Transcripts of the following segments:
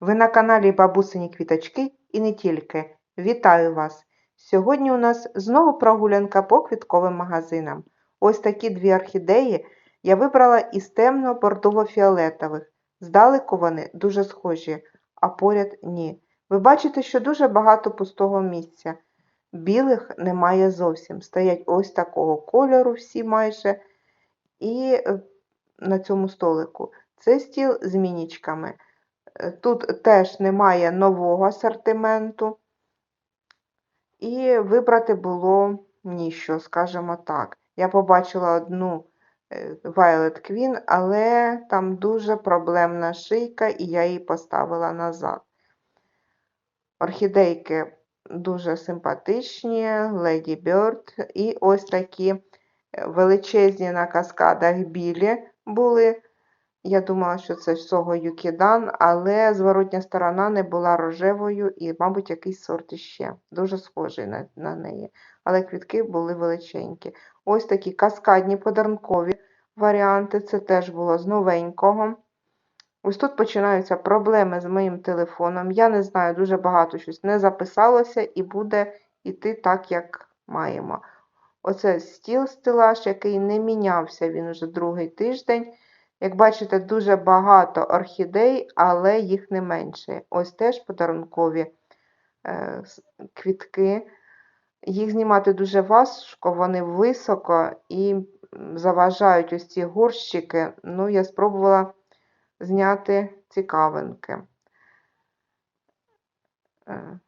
Ви на каналі Бабусині Квіточки і не тільки. Вітаю вас! Сьогодні у нас знову прогулянка по квітковим магазинам. Ось такі дві орхідеї я вибрала із темно-бордово-фіолетових. Здалеку вони дуже схожі, а поряд ні. Ви бачите, що дуже багато пустого місця. Білих немає зовсім. Стоять ось такого кольору всі майже. І е, на цьому столику. Це стіл з мінічками. Тут теж немає нового асортименту. І вибрати було ніщо, скажімо так. Я побачила одну е, Violet Queen, але там дуже проблемна шийка, і я її поставила назад. Орхідейки дуже симпатичні, Lady Bird, і ось такі е, величезні на каскадах білі були. Я думала, що це Сого Юкідан, але зворотня сторона не була рожевою і, мабуть, якийсь сорт іще. Дуже схожий на, на неї. Але квітки були величенькі. Ось такі каскадні подарункові варіанти. Це теж було з новенького. Ось тут починаються проблеми з моїм телефоном. Я не знаю, дуже багато щось не записалося і буде йти так, як маємо. Оце стіл стелаж, який не мінявся, він уже другий тиждень. Як бачите, дуже багато орхідей, але їх не менше. Ось теж подарункові е, квітки. Їх знімати дуже важко, вони високо і заважають ось ці горщики. Ну, я спробувала зняти цікавинки. Е,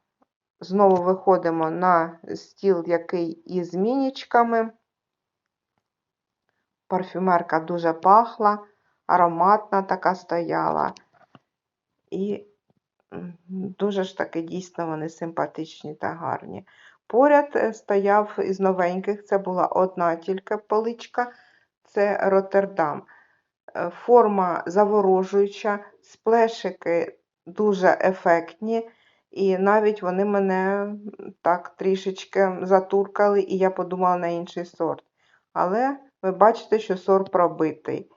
Знову виходимо на стіл, який із мінічками. Парфюмерка дуже пахла, ароматна така стояла. І дуже ж таки дійсно вони симпатичні та гарні. Поряд е, стояв із новеньких, це була одна тільки поличка, це Роттердам. Е, Форма заворожуюча, сплешики дуже ефектні, і навіть вони мене так трішечки затуркали, і я подумала на інший сорт. Але ви бачите, що сорт пробитий.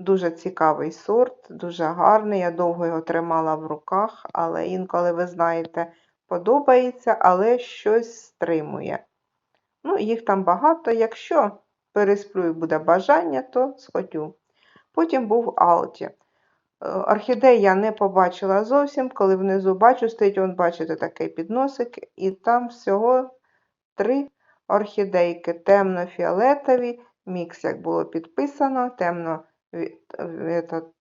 Дуже цікавий сорт, дуже гарний. Я довго його тримала в руках, але інколи, ви знаєте, подобається, але щось стримує. Ну, їх там багато. Якщо пересплю і буде бажання, то сходю. Потім був Алті. Е, Орхідей я не побачила зовсім, коли внизу бачу, стоїть, он, бачите, такий підносик, і там всього три орхідейки темно-фіолетові, мікс, як було підписано, темно,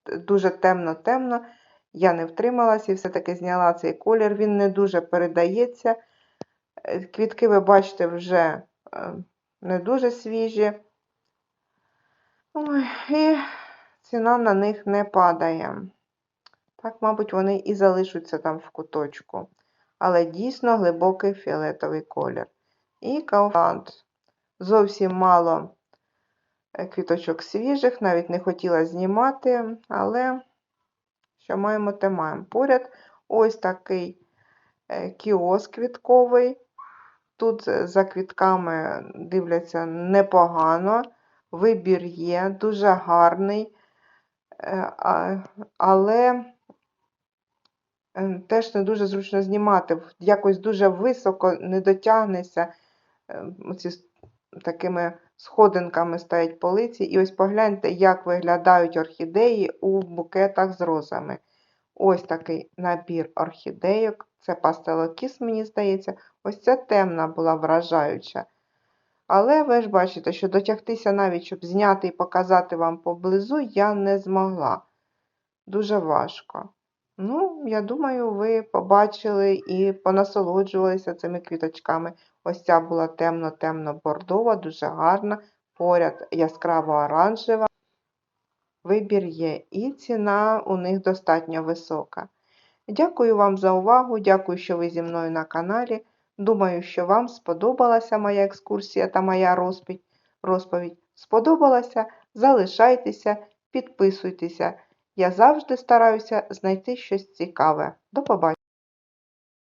дуже темно-темно. Я не втрималася і все-таки зняла цей колір. Він не дуже передається. Квітки, ви бачите, вже е, не дуже свіжі. І ціна на них не падає. Так, мабуть, вони і залишаться там в куточку. Але дійсно глибокий фіолетовий колір. І Kaufland. Зовсім мало квіточок свіжих, навіть не хотіла знімати, але що маємо, те маємо. Поряд ось такий е, кіоск квітковий. Тут е, за квітками дивляться непогано. Вибір є, дуже гарний, е, але е, теж не дуже зручно знімати. Якось дуже високо не дотягнешся. Е, Оці такими сходинками стоять полиці. І ось погляньте, як виглядають орхідеї у букетах з розами. Ось такий набір орхідейок. Це пастелокіс, мені здається. Ось ця темна була вражаюча. Але ви ж бачите, що дотягтися навіть, щоб зняти і показати вам поблизу, я не змогла. Дуже важко. Ну, я думаю, ви побачили і понасолоджувалися цими квіточками. Ось ця була темно-темно-бордова, дуже гарна. Поряд яскраво оранжева. Вибір є, і ціна у них достатньо висока. Дякую вам за увагу, дякую, що ви зі мною на каналі. Думаю, що вам сподобалася моя екскурсія та моя розповідь. розповідь. Сподобалася? Залишайтеся, підписуйтеся. Я завжди стараюся знайти щось цікаве. До побачення!